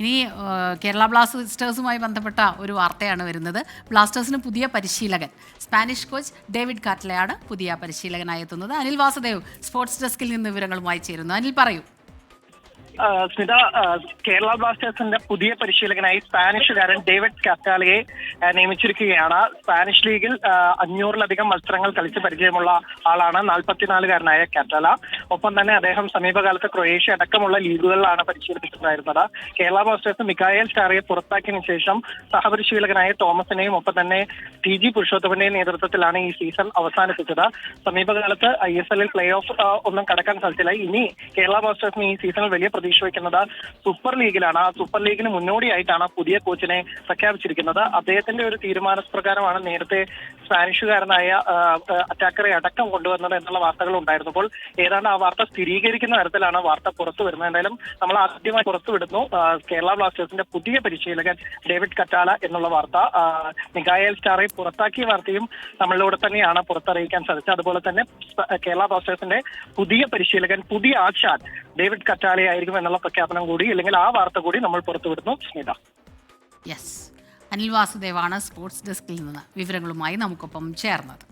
ഇനി കേരള ബ്ലാസ്റ്റേഴ്സുമായി ബന്ധപ്പെട്ട ഒരു വാർത്തയാണ് വരുന്നത്. ബ്ലാസ്റ്റേഴ്സിന് പുതിയ പരിശീലകൻ സ്പാനിഷ് കോച്ച് ഡേവിഡ് കാറ്റ്ലയാണ് പുതിയ പരിശീലകനായി എത്തുന്നത്. അനിൽ വാസുദേവ് സ്പോർട്സ് ഡെസ്കിൽ നിന്ന് വിവരങ്ങളുമായി ചേരുന്നു. അനിൽ പറയൂ. സ്മിത കേരള ബ്ലാസ്റ്റേഴ്സിന്റെ പുതിയ പരിശീലകനായി സ്പാനിഷുകാരൻ ഡേവിഡ് കാറ്റാലയെ ആ, നിയമിച്ചിരിക്കുകയാണ്. സ്പാനിഷ് ലീഗിൽ അഞ്ഞൂറിലധികം മത്സരങ്ങൾ കളിച്ച് പരിചയമുള്ള ആളാണ് നാൽപ്പത്തിനാലുകാരനായ കാറ്റാല. ഒപ്പം തന്നെ അദ്ദേഹം സമീപകാലത്ത് ക്രൊയേഷ്യ അടക്കമുള്ള ലീഗുകളിലാണ് പരിശീലിപ്പിച്ചിട്ടുണ്ടായിരുന്നത്. കേരള ബ്ലാസ്റ്റേഴ്സ് മിക്കായൽ സ്റ്റാറിയെ പുറത്താക്കിയതിനു ശേഷം സഹപരിശീലകനായ തോമസിനെയും ഒപ്പം തന്നെ ടി ജി പുരുഷോത്തമന്റെയും നേതൃത്വത്തിലാണ് ഈ സീസൺ അവസാനിപ്പിച്ചത്. സമീപകാലത്ത് ഐ എസ് എല്ലിൽ പ്ലേ ഓഫ് ഒന്നും കടക്കാൻ സാധിച്ചില്ല ഇനി കേരള ബ്ലാസ്റ്റേഴ്സിന് ഈ സീസണിൽ വലിയ പ്രതീക്ഷ വയ്ക്കുന്നത് സൂപ്പർ ലീഗിലാണ്. ആ സൂപ്പർ ലീഗിന് മുന്നോടിയായിട്ടാണ് പുതിയ കോച്ചിനെ പ്രഖ്യാപിച്ചിരിക്കുന്നത്. അദ്ദേഹത്തിന്റെ ഒരു തീരുമാനപ്രകാരമാണ് നേരത്തെ സ്പാനിഷുകാരനായ അറ്റാക്കറെ അടക്കം കൊണ്ടുവന്നത് എന്നുള്ള വാർത്തകൾ ഉണ്ടായിരുന്നു. അപ്പോൾ ഏതാണ്ട് ആ വാർത്ത സ്ഥിരീകരിക്കുന്ന തരത്തിലാണ് വാർത്ത പുറത്തു വരുന്നത്. എന്തായാലും നമ്മൾ ആദ്യമായി പുറത്തുവിടുന്നു കേരള ബ്ലാസ്റ്റേഴ്സിന്റെ പുതിയ പരിശീലകൻ ഡേവിഡ് കറ്റാല എന്നുള്ള വാർത്ത. നിഗായൽ സ്റ്റാറെ പുറത്താക്കിയ വാർത്തയും നമ്മളിലൂടെ തന്നെയാണ് പുറത്തറിയിക്കാൻ സാധിച്ചത്. അതുപോലെ തന്നെ കേരള ബ്ലാസ്റ്റേഴ്സിന്റെ പുതിയ പരിശീലകൻ പുതിയ ആശാൻ ഡേവിഡ് കറ്റാലയായിരിക്കും എന്നുള്ള പ്രഖ്യാപനം കൂടി അല്ലെങ്കിൽ ആ വാർത്ത കൂടി നമ്മൾ പുറത്തുവിടുന്നു സ്മിത. യെസ് അനിൽ വാസുദേവാണ് സ്പോർട്സ് ഡെസ്കിൽ നിന്ന് വിവരങ്ങളുമായി നമുക്കൊപ്പം ചേർന്നത്.